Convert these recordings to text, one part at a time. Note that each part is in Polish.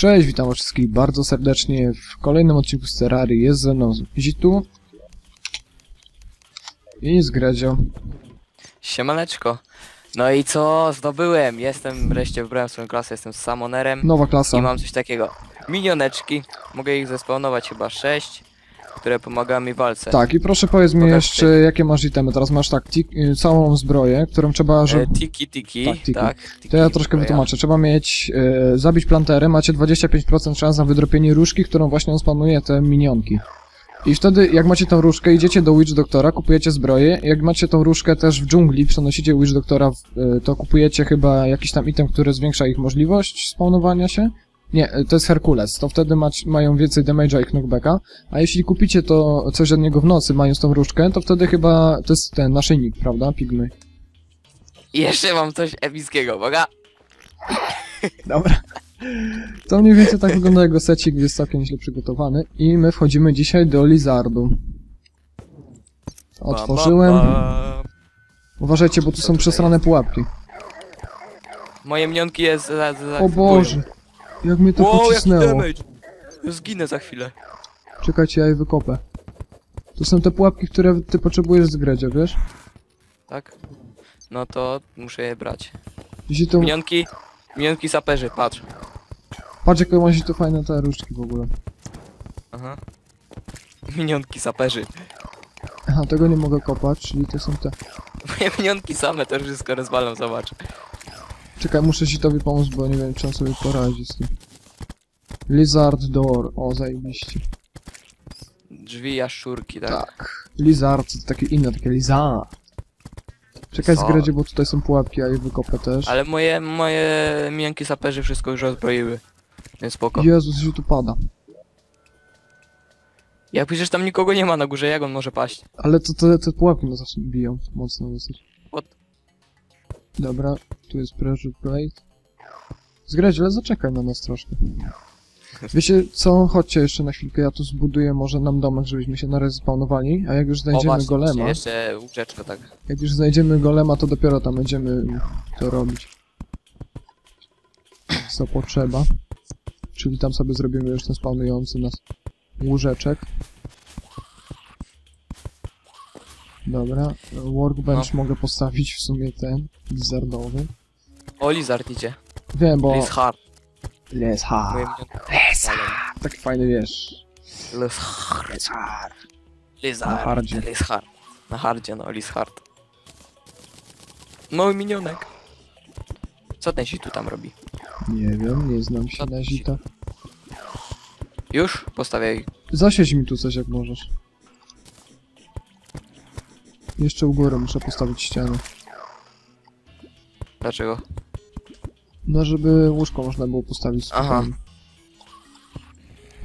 Cześć, witam was wszystkich bardzo serdecznie w kolejnym odcinku z Terrarii. Jest ze mną Zitu i z Gredzio. Siemaneczko. No i co zdobyłem? Jestem wreszcie wybrałem swoją klasę, jestem Samonerem Nowa i klasa. mam coś takiego. Minioneczki. Mogę ich zespawnować chyba 6, które pomagają mi w walce. Tak, i proszę powiedz mi Pokaż jeszcze, jakie masz itemy. Teraz masz tak, tik- y, całą zbroję, którą trzeba, E, żeby... tiki tiki, Tak, tak. tiki. tiki, To ja troszkę zbroja. wytłumaczę. Trzeba mieć, e, zabić plantery, macie 25% szans na wydropienie różki, którą właśnie on spanuje te minionki. I wtedy, jak macie tą różkę, idziecie do Witch Doktora, kupujecie zbroję. Jak macie tą różkę też w dżungli, przenosicie Witch Doktora, w, e, to kupujecie chyba jakiś tam item, który zwiększa ich możliwość spawnowania się. Nie, e, to jest Herkules. To wtedy mać, mają więcej damage'a i knockbacka. A jeśli kupicie to coś od niego w nocy, mając tą różkę, to wtedy chyba to jest ten naszyjnik, prawda? Pigmy. I jeszcze mam coś epickiego, uwaga. Dobra. To mniej więcej tak wygląda jego secik, jest całkiem źle przygotowany. I my wchodzimy dzisiaj do Lizardu. Otworzyłem. Uważajcie, bo tu są przesrane pułapki. Moje minionki jest O Boże! Jak mnie to Wow, jaki pocisnęło. damage. Zginę za chwilę. Czekajcie, ja je wykopę. To są te pułapki, które ty potrzebujesz z Gredzia, wiesz? Tak? No to muszę je brać. Jeśli to... Minionki, minionki saperzy, patrz. Patrz, jakie macie tu fajne te różdżki w ogóle. Aha. Minionki saperzy. Aha, tego nie mogę kopać, czyli to są te... Moje minionki same to wszystko rozwalą, zobacz. Czekaj, muszę ci tobie pomóc, bo nie wiem, czy on sobie poradzi z tym. Lizard Door. O, zajebiście. Drzwi jaszczurki, tak? Tak. Lizard, to takie inne, takie lizard. Czekaj z Lizard. Gredzie, bo tutaj są pułapki, a je wykopę też. Ale moje, moje minionki saperzy wszystko już rozbroiły. Więc spoko. Jezus, że tu pada. Jak przecież tam nikogo nie ma na górze, jak on może paść? Ale to te, te pułapki nas zawsze biją mocno dosyć. Dobra, tu jest pressure plate. Z Gredzie, ale zaczekaj na nas troszkę. Wiecie co, chodźcie jeszcze na chwilkę, ja tu zbuduję może nam domek, żebyśmy się narespawnowali, a jak już O, znajdziemy właśnie, golema, jeszcze łóżeczko, tak. jak już znajdziemy golema, to dopiero tam będziemy to robić. Co potrzeba. Czyli tam sobie zrobimy już ten spawnujący nas łóżeczek. Dobra, workbench mogę postawić w sumie ten, lizardowy. O, Lizard idzie. Wiem, bo... Lizard. Lizard. Moje minionki. Taki fajny, wiesz... Lizard. Lizard. Lizard. Na hardzie. Lizard. Na hardzie, no, Lizard. Mały minionek. Co ten się tu tam robi? Nie wiem, nie znam się na zitach. Już? Postawiaj. Zasiedź mi tu coś jak możesz. Jeszcze u góry muszę postawić ścianę. Dlaczego? No, żeby łóżko można było postawić Aha. spokojnie.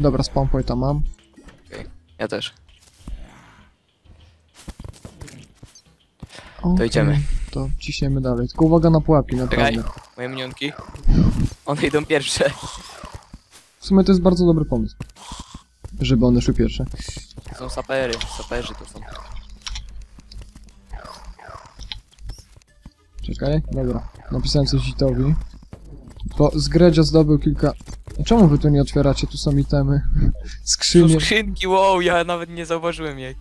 Dobra, spawn pointa mam. Ja też. Okej, idziemy. To ciśniemy dalej. Tylko uwaga na pułapki, Czekaj. naprawdę. Moje minionki. One idą pierwsze. W sumie to jest bardzo dobry pomysł. Żeby one szły pierwsze. To są sapery. Saperzy to są. Czekaj, dobra. Napisałem coś Zitowi. Bo z Gredzia zdobył kilka... Czemu wy tu nie otwieracie? Tu są itemy. Skrzynie. skrzynki, wow, ja nawet nie zauważyłem jej.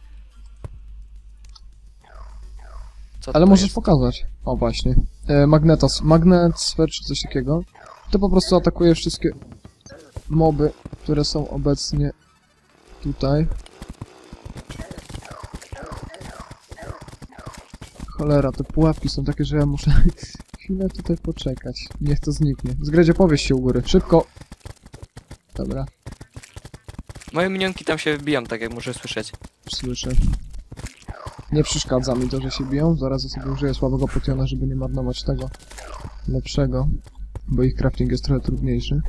Co Ale możesz jest? pokazać. O, właśnie. E, magnetos. Magnet, sfer czy coś takiego. To po prostu atakuje wszystkie moby, które są obecnie tutaj. Cholera, te pułapki są takie, że ja muszę chwilę tutaj poczekać. Niech to zniknie. Zgredzie powieś się u góry. Szybko! Dobra, Moje minionki tam się wbiją, tak jak muszę słyszeć. słyszę. Nie przeszkadza mi to, że się biją. Zaraz ja sobie użyję słabego potiona, żeby nie marnować tego lepszego. Bo ich crafting jest trochę trudniejszy.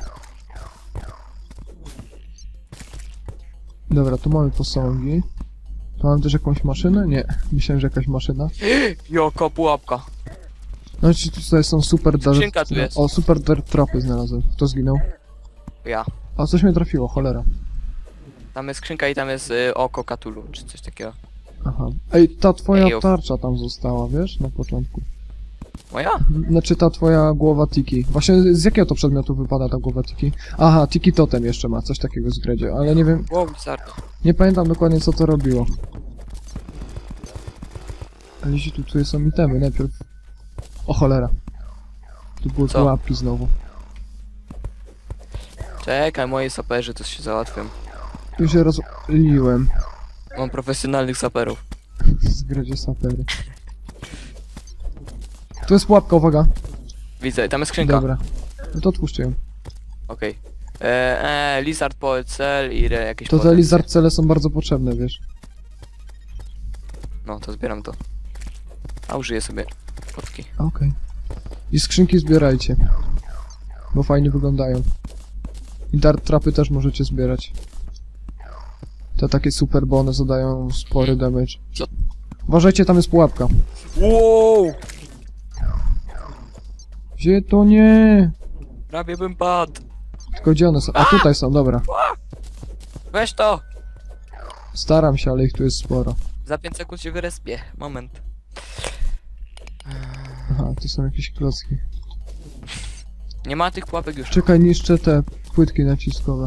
Dobra, tu mamy posągi. Tu mam też jakąś maszynę? Nie, myślałem, że jakaś maszyna. Joko, pułapka. No ci tutaj są super dirt... Skrzynka tu jest. O, super dirt tropy znalazłem. Kto zginął? Ja. A, coś mnie trafiło, cholera. Tam jest skrzynka i tam jest y, oko Katulu, czy coś takiego. Aha. Ej, ta twoja Ej, tarcza tam została, wiesz? Na początku. Moja? Znaczy ta twoja głowa Tiki. Właśnie z jakiego to przedmiotu wypada ta głowa Tiki? Aha, Tiki Totem jeszcze ma, coś takiego z Gredzie, ale nie wiem, Wow, nie pamiętam dokładnie co to robiło. Ale jeśli tu, tu są itemy, najpierw... O cholera. Tu były Co? pułapki znowu. Czekaj, moi saperzy to się załatwią. Już się rozliłem. Mam profesjonalnych saperów. Z Gredzie sapery. Tu jest pułapka, uwaga. Widzę, tam jest skrzynka. Dobra. No to otwórzcie ją. Okej. Eee, e, Lizard Poecel i re, jakieś To te lizard cele są bardzo potrzebne, wiesz. No, to zbieram to. A użyję sobie kotki. Okej. I skrzynki zbierajcie. Bo fajnie wyglądają. I dart trapy też możecie zbierać. Te takie super, bo one zadają spory damage. Co? Uważajcie, tam jest pułapka. Wow! Gdzie to nie? Prawie bym padł. Tylko gdzie one są? A tutaj są, dobra. Weź to! Staram się, ale ich tu jest sporo. Za 5 sekund się wyrespię. Moment. Aha, tu są jakieś klocki. Nie ma tych pułapek już. Czekaj, niszczę te płytki naciskowe.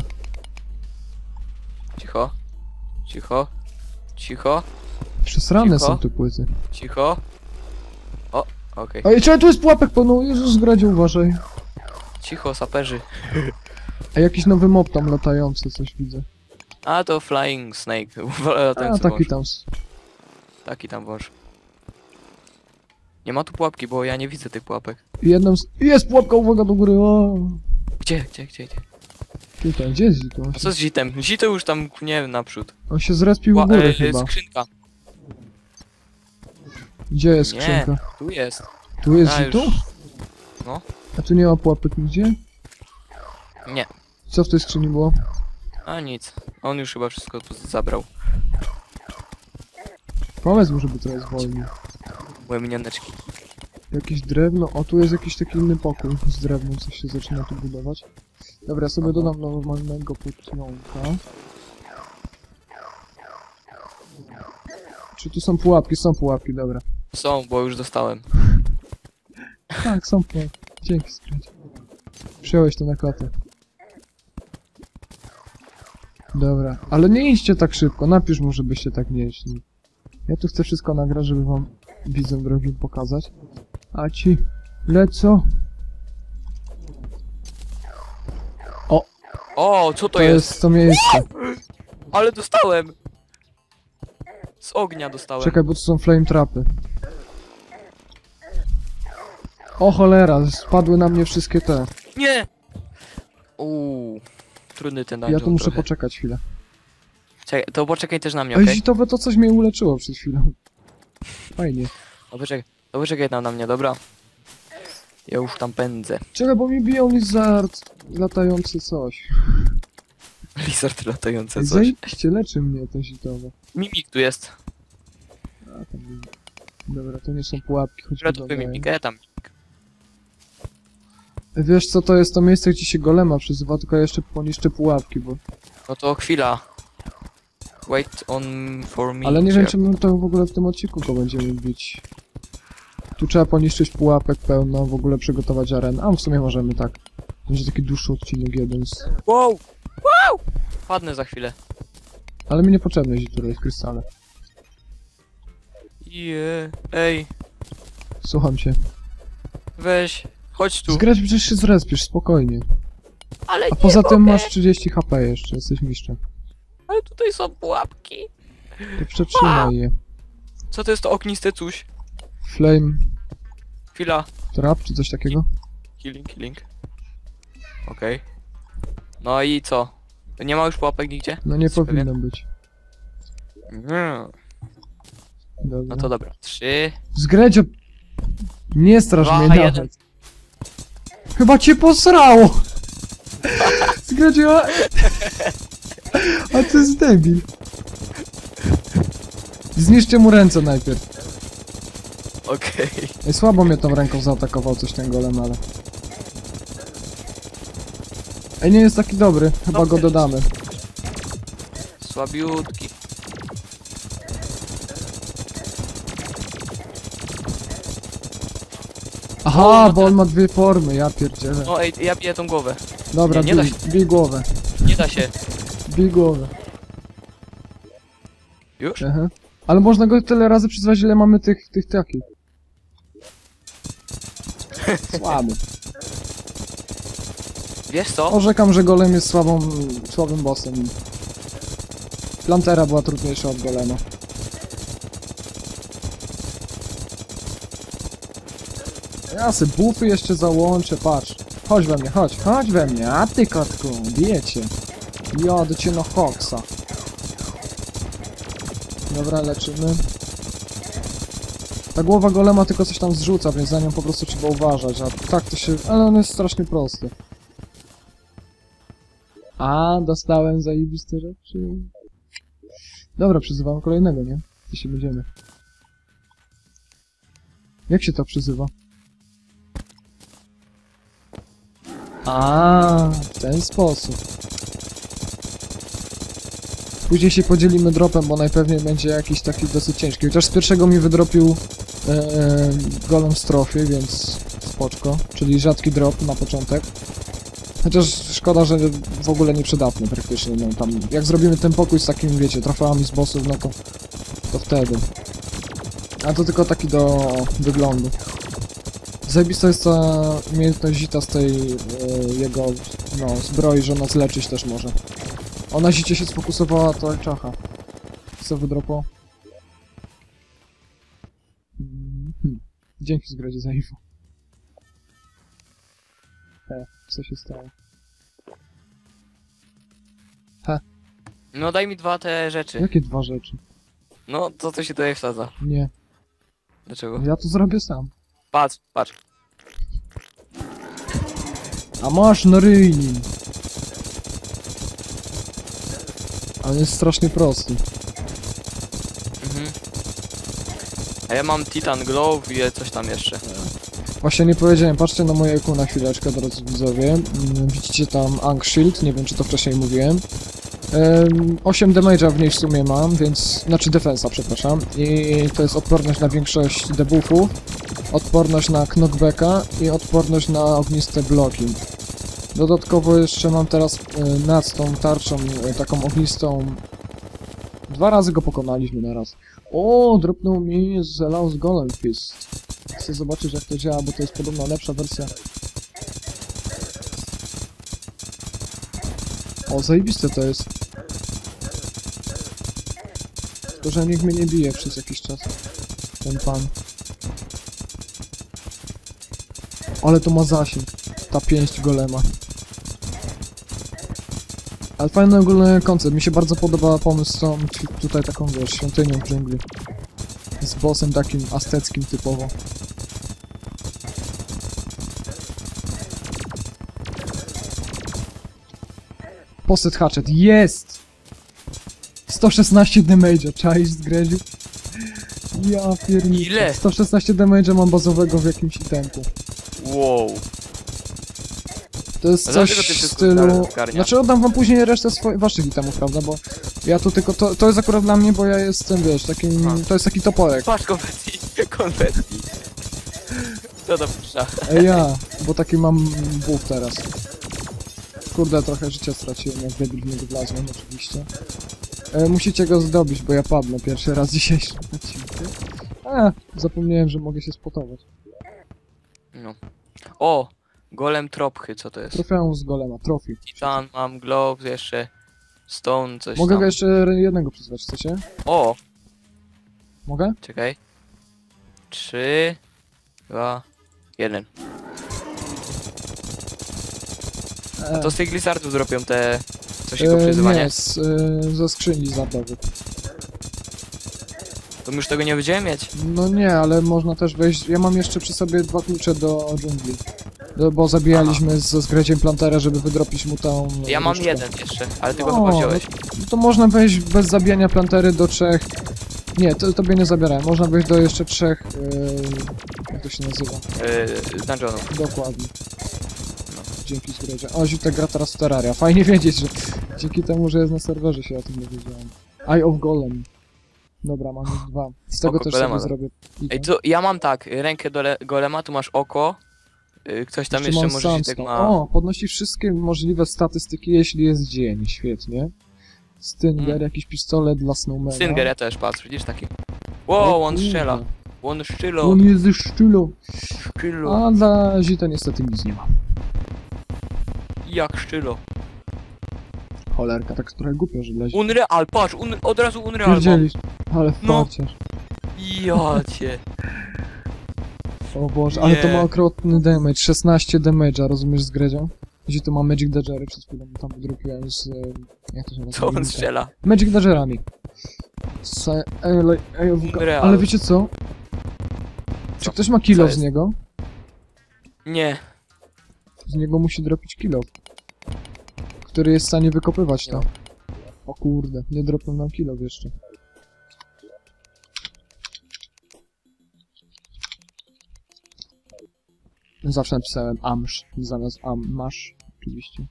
Cicho. Cicho. Cicho. Przesrane Cicho. są te płyty. Cicho. O, okej. Oj, czekaj, tu jest pułapek pełno. Jezus, gradzie, uważaj. Cicho, saperzy. A jakiś nowy mob tam latający, coś widzę. A to Flying Snake. A, taki wąż. tam. s- Taki tam wąż. Nie ma tu pułapki, bo ja nie widzę tych pułapek. Jedną z... Jest pułapka, uwaga do góry. O! Gdzie, gdzie, gdzie, gdzie? Tutaj, gdzie jest Zito? On A się, co z zitem? Zito już tam, nie naprzód. on się zrespił u Ła- góry e, chyba. skrzynka. Gdzie jest Nie. skrzynka? Tu jest. Tu jest A, Zito? No. A tu nie ma pułapek nigdzie? Nie. Co w tej skrzyni było? A nic. On już chyba wszystko tu zabrał. Powiedz mu, żeby trochę zwolnił. Moje minioneczki. Jakieś drewno. O, tu jest jakiś taki inny pokój z drewnem, coś się zaczyna tu budować. Dobra, ja sobie dodam normalnego potionka. Czy tu są pułapki? Są pułapki, dobra. Są, bo już dostałem. Tak, są pułapki. Dzięki, skręć. Przyjąłeś to na klatę. Dobra, ale nie idźcie tak szybko, napisz mu, żebyście tak nie szli. Ja tu chcę wszystko nagrać, żeby wam widzom drogim pokazać. A ci lecą. O, co to, To jest? jest to miejsce. Ale dostałem! Z ognia dostałem. Czekaj, bo tu są flame trapy. O cholera, spadły na mnie wszystkie te. Nie! Uuu. Trudny ten dungeon Ja tu muszę trochę. poczekać chwilę. Czekaj, to poczekaj też na mnie, Ej, okej? zitowe to coś mnie uleczyło przed chwilą. Fajnie. To poczekaj, poczekaj tam na mnie, dobra? Ja już tam pędzę. Czekaj, bo mi biją lizard. Latający coś. Lizard latające Ej, coś. Zajebiście, leczy mnie to zitowe. Mimik tu jest. A, tam. Dobra, to nie są pułapki, choć Która tu mimik? Ja tam. Wiesz co, to jest to miejsce, gdzie się golema przyzywa, tylko ja jeszcze poniszczę pułapki, bo... No to chwila. Wait on for me. Ale nie wiem, Czy- my to w ogóle w tym odcinku go będziemy bić. Tu trzeba poniszczyć pułapek pełno, w ogóle przygotować arenę. A w sumie możemy tak. Będzie taki dłuższy odcinek jeden z... Wow! Wow! Padnę za chwilę. Ale mi niepotrzebne jest tutaj w krystale. Je, ej, Słucham cię. weź, chodź tu. Zgrać przecież się zrespisz, spokojnie. Ale A nie poza tym mogę. masz 30 HP jeszcze, jesteś mistrzem. Ale tutaj są pułapki. To przetrzymaj je. Co to jest to ogniste coś? Flame Chwila. trap, czy coś takiego? Healing, healing. Okej. No i co? Nie ma już pułapek nigdzie? No nie Jesteś powinno być. Nie. Dobra. No to dobra. Trzy. Zgredzio... Nie straż Dwa, mnie nawet. jeden. Chyba cię posrało! Zgredzio... A to jest debil. Zniszczcie mu ręce najpierw. Okej. Ej, słabo mnie tą ręką zaatakował coś ten golem, ale... Ej, nie jest taki dobry. Chyba go Dobry. dodamy. Słabiutki. Aha, no bo on ma dwie formy, ja pierdzielę. No ej, ja biję tą głowę. Dobra, nie, nie da bij, bij głowę, Nie da się. Bij głowę. Już? Aha. Ale można go tyle razy przyzwać, ile mamy tych, tych takich. Słaby. Wiesz co? Orzekam, że golem jest słabą, słabym bossem. Plantera była trudniejsza od golema. Ja se bufy jeszcze załączę, patrz. Chodź we mnie, chodź, chodź we mnie, a ty kotku, bijecie. Jadę cię na hoksa. Dobra, leczymy. Ta głowa golema tylko coś tam zrzuca, więc za nią po prostu trzeba uważać, a tak to się... Ale on jest strasznie prosty. A, dostałem zajebiste rzeczy. Dobra, przyzywam kolejnego, nie? Gdzie się będziemy. Jak się to przyzywa? A, w ten sposób. Później się podzielimy dropem, bo najpewniej będzie jakiś taki dosyć ciężki. Chociaż z pierwszego mi wydropił e, e, golem strofy, więc spoczko. Czyli rzadki drop na początek. Chociaż szkoda, że w ogóle nieprzydatny praktycznie, no tam, jak zrobimy ten pokój z takim, wiecie, trofeami z bossów, no to, to wtedy. A to tylko taki do wyglądu. Zajebista jest ta umiejętność Zita z tej e, jego, no, zbroi, że ona zleczyć też może. Ona Zicie się sfokusowała, to czacha. Co wydropo? Mhm. Dzięki zgrodzie za info. E, co się stało? No daj mi dwa te rzeczy. Jakie dwa rzeczy? No, to co się tutaj wsadza? Nie, Dlaczego? ja to zrobię sam. Patrz, patrz. A masz na ryjni. Ale jest strasznie prosty. Mhm. A ja mam Titan Glow i coś tam jeszcze. Właśnie nie powiedziałem, patrzcie na moje eku na chwileczkę, drodzy widzowie. Mm, Widzicie tam Ang Shield, nie wiem czy to wcześniej mówiłem. Em, 8 damage'a w niej w sumie mam, więc... Znaczy defensa, przepraszam. I to jest odporność na większość debuffów, odporność na knockbacka i odporność na ogniste bloki. Dodatkowo jeszcze mam teraz e, nad tą tarczą e, taką ognistą... Dwa razy go pokonaliśmy na raz. O, dropnął mi z Golem Fist. Chcę zobaczyć jak to działa, bo to jest podobno lepsza wersja. O, zajebiste to jest. Tylko, że niech mnie nie bije przez jakiś czas. Ten pan. Ale to ma zasięg. Ta pięść golema. Ale fajny ogólny koncept. Mi się bardzo podoba pomysł z tą tutaj taką, wiesz, świątynią w dżungli. Z bossem takim azteckim typowo. Poset hatchet, jest! 116 damage'a, czaisz z Greziu? Ja pierniczę. Ile? 116 damage'a mam bazowego w jakimś itemku. Wow. To jest coś w stylu... Znaczy oddam wam później resztę swoich, waszych itemów, prawda, bo ja tu tylko... To, to jest akurat dla mnie, bo ja jestem, wiesz, takim... A. To jest taki toporek. Patrz konfetti, konfetti. To puszcza? Ej, ja, bo taki mam buff teraz. Kurde, trochę życia straciłem, jak debil w niego wlazłem, oczywiście. E, musicie go zdobyć, bo ja padnę pierwszy raz dzisiejszym odcinku. A, zapomniałem, że mogę się spotować. No. O! Golem Tropchy, co to jest? Trofeum z golema, trofi. Titan, mam Glow, jeszcze Stone, coś Mogę tam. go jeszcze jednego przyzwać, chcecie? O! Mogę? Czekaj. Trzy, dwa, jeden. E, To z tych lizardów zrobią te... Coś e, przyzywanie? Nie, z, e, ze skrzyni zabawy. To my już tego nie będziemy mieć. No nie, ale można też wejść... Ja mam jeszcze przy sobie dwa klucze do dżungli. Bo zabijaliśmy ze zgredziem plantera, żeby wydropić mu tą... Ja mam jeden jeszcze, ale ty go O, chyba no wziąłeś. To można wejść bez zabijania plantery do trzech... Nie, to tobie nie zabierałem. Można wejść do jeszcze trzech... Yy, jak to się nazywa? Yy, z dungeonów. Dokładnie. Dzięki zgredzie. O, Ziutek gra teraz w Terraria. Fajnie wiedzieć, że dzięki temu, że jest na serwerze się o tym dowiedziałem. Eye of Golem. Dobra, mam już dwa. Z tego Oko też golema. sobie zrobię. Ej, to ja mam tak, rękę do le- golema, tu masz oko. Y, Ktoś tam jeszcze mam może się tak ma... O, podnosi wszystkie możliwe statystyki, jeśli jest dzień. Świetnie. Stinger, Mm. jakiś pistolet dla Snowmana. Synger, ja też patrz, widzisz taki. Wow, on strzela. On szczylo. On jest ze. Szczylo. A dla Zita niestety nic nie ma. Jak szczylo. Cholerka, tak trochę głupio, że dla Zita. Unreal, patrz, un od razu Unreal mam. Pierdzielisz. Ale No. chociaż. Ja cię. O Boże, ale to ma okrotny damage. 16 damage'a, rozumiesz z Gredzią? Gdzie to ma Magic Dodgery, przed chwilą tam wydropiłem z... e, Jak to się nazywa? Co on strzela? Magic Dodgerami. Se, ale, ej, ale wiecie co? Czy ktoś ma kilo Co z jest? niego? Nie. Z niego musi dropić kilo. Który jest w stanie wykopywać to. O kurde, nie dropnął nam kilo jeszcze. Zawsze napisałem amsz zamiast am masz, oczywiście.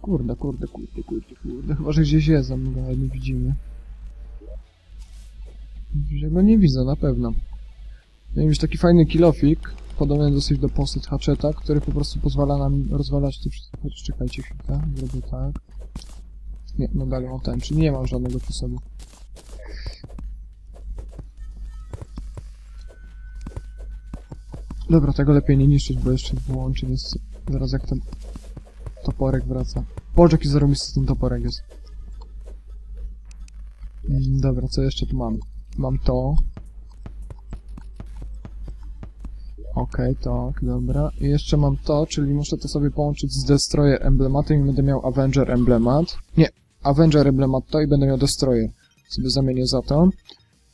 Kurde, kurde, kurde, kurde, kurde. Chyba, że gdzieś jest, a my go nie widzimy. Że go nie widzę, na pewno. Miałem już taki fajny kilofik, podobny dosyć do posyt hatcheta, który po prostu pozwala nam rozwalać te wszystkie... Czekajcie chwilkę, zrobię tak. Nie, mam ten, czyli nie mam żadnego przy sobie. Dobra, tego lepiej nie niszczyć, bo jeszcze wyłączy, więc zaraz jak ten toporek wraca. Boże, jaki zarobisty ten toporek jest. Mm, Dobra, co jeszcze tu mam? Mam to. Okej, tak, dobra. I jeszcze mam to, czyli muszę to sobie połączyć z Destroyer emblematem i będę miał Avenger emblemat. Nie, Avenger emblemat to i będę miał Destroyer. Sobie zamienię za to.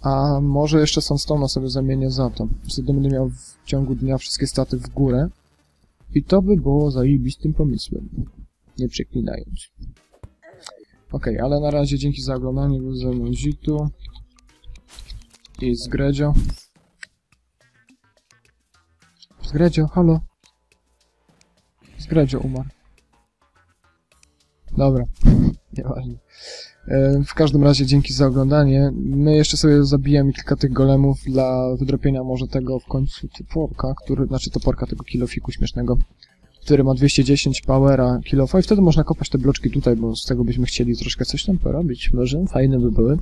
A może jeszcze Sunstone'a sobie zamienię za to. Wtedy będę miał w ciągu dnia wszystkie staty w górę. I to by było zajebistym pomysłem. Nie przeklinając. Okej, ale na razie dzięki za oglądanie. Był ze mną Zitu. I z Gredzio. Z Gredzio, halo. Z Gredzio umarł. Dobra, nieważne. E, W każdym razie dzięki za oglądanie. My jeszcze sobie zabijamy kilka tych golemów dla wydropienia może tego w końcu toporka, który, znaczy toporka tego kilofiku śmiesznego, który ma 210 powera kilofa i wtedy można kopać te bloczki tutaj, bo z tego byśmy chcieli troszkę coś tam porobić. Może fajne by były.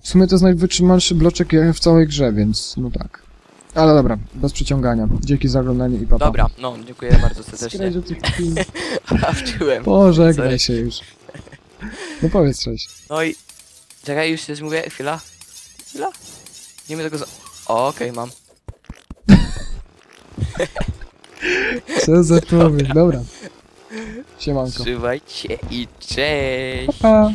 W sumie to jest najwytrzymalszy bloczek w całej grze, więc no tak. Ale dobra, bez przeciągania. Dzięki za oglądanie i papa. Dobra, no, dziękuję bardzo serdecznie. Sprawdziłem. Pożegnaj się już. No powiedz coś. No i... Czekaj, już coś mówię, chwila. Chwila. Nie wiem tego za... O, okej, mam. Co za człowiek, dobra. Siemanko. Trzymajcie i cześć. Pa.